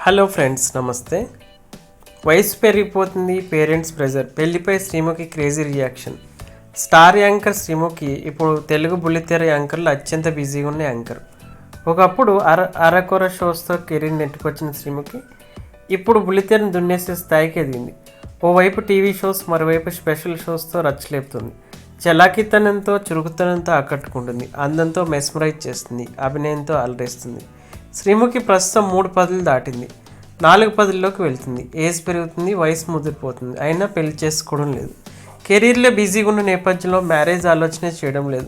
Hello friends నమస్తే. వయసు పెరిగిపోతుంది parents pressure. పెళ్ళిపై Sreemukhi crazy reaction. Star anchor Sreemukhi ఇప్పుడు తెలుగు బుల్లితెర యాంకర్లు అత్యంత బిజీగా ఉన్న యాంకర్. ఒకప్పుడు అర అరకొర షోస్తో కెరీర్ నెట్టుకొచ్చిన శ్రీముఖి ఇప్పుడు బుల్లితెరను దున్నేసే స్థాయికి ఎదిగింది. ఓవైపు టీవీ షోస్ మరోవైపు స్పెషల్ షోస్తో రచ్చలేపుతుంది. చలాకితనంతో చురుకుతనంతో ఆకట్టుకుంటుంది. అందంతో మెస్మరైజ్ చేస్తుంది. అభినయంతో అలరేస్తుంది. శ్రీముఖి ప్రస్తుతం మూడు పదులు దాటింది. నాలుగు పదుల్లోకి వెళ్తుంది. ఏజ్ పెరుగుతుంది వయసు ముదిరిపోతుంది. అయినా పెళ్ళి చేసుకోవడం లేదు. కెరీర్లో బిజీగా ఉన్న నేపథ్యంలో మ్యారేజ్ ఆలోచనే చేయడం లేదు.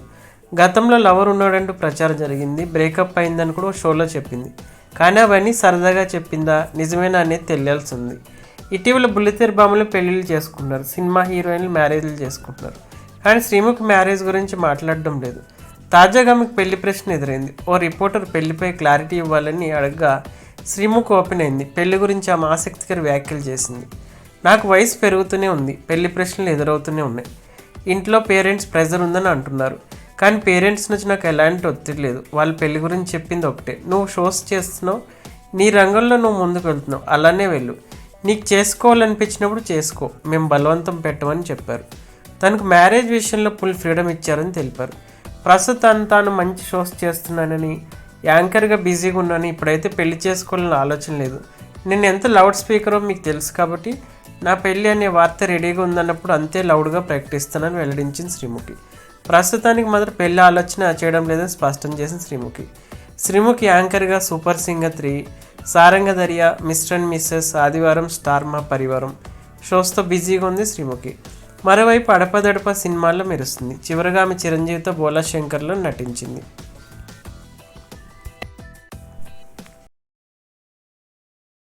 గతంలో లవర్ ఉన్నాడంటూ ప్రచారం జరిగింది. బ్రేకప్ అయిందని కూడా ఓ షోలో చెప్పింది. కానీ అవన్నీ సరదాగా చెప్పిందా? నిజమేనా అనేది తెలియాల్సి ఉంది. ఇటీవల బుల్లితెర బామ్మలు పెళ్ళిళ్ళు చేసుకుంటున్నారు. సినిమా హీరోయిన్లు మ్యారేజ్లు చేసుకుంటున్నారు. కానీ శ్రీముఖి మ్యారేజ్ గురించి మాట్లాడడం లేదు. తాజాగా మీకు పెళ్ళి ప్రశ్న ఎదురైంది. ఓ రిపోర్టర్ పెళ్ళిపై క్లారిటీ ఇవ్వాలని అడగగా శ్రీముఖ్ ఓపెన్ అయింది. పెళ్ళి గురించి ఆమె ఆసక్తికర వ్యాఖ్యలు చేసింది. నాకు వయసు పెరుగుతూనే ఉంది. పెళ్ళి ప్రశ్నలు ఎదురవుతూనే ఉన్నాయి. ఇంట్లో పేరెంట్స్ ప్రెజర్ ఉందని అంటున్నారు. కానీ పేరెంట్స్ నుంచి నాకు ఎలాంటి ఒత్తిడి లేదు. వాళ్ళ పెళ్ళి గురించి చెప్పింది ఒకటే. నువ్వు షోస్ చేస్తున్నావు. నీ రంగంలో నువ్వు ముందుకు వెళ్తున్నావు. అలానే వెళ్ళు. నీకు చేసుకోవాలనిపించినప్పుడు చేసుకో. మేము బలవంతం పెట్టమని చెప్పారు. తనకు మ్యారేజ్ విషయంలో ఫుల్ ఫ్రీడమ్ ఇచ్చారని తెలిపారు. ప్రస్తుతం తాను మంచి షోస్ చేస్తున్నానని యాంకర్గా బిజీగా ఉన్నాను ఇప్పుడైతే పెళ్ళి చేసుకోవాలని ఆలోచన లేదు. నేను ఎంత లౌడ్ స్పీకరో మీకు తెలుసు కాబట్టి నా పెళ్ళి అనే వార్త రెడీగా ఉందన్నప్పుడు అంతే లౌడ్గా ప్రకటిస్తానని వెల్లడించింది శ్రీముఖి. ప్రస్తుతానికి మాత్రం పెళ్ళి ఆలోచన చేయడం లేదని స్పష్టం చేసింది Sreemukhi. Sreemukhi యాంకర్గా super singer three Sarangadariya Mr and Mrs Aadivaram star Maa Parivaaram. షోస్తో బిజీగా ఉంది శ్రీముఖి. మరోవైపు అడపదడప సినిమాల్లో మెరుస్తుంది. చివరిగా ఆమె చిరంజీవితో బోలా శంకర్లో నటించింది.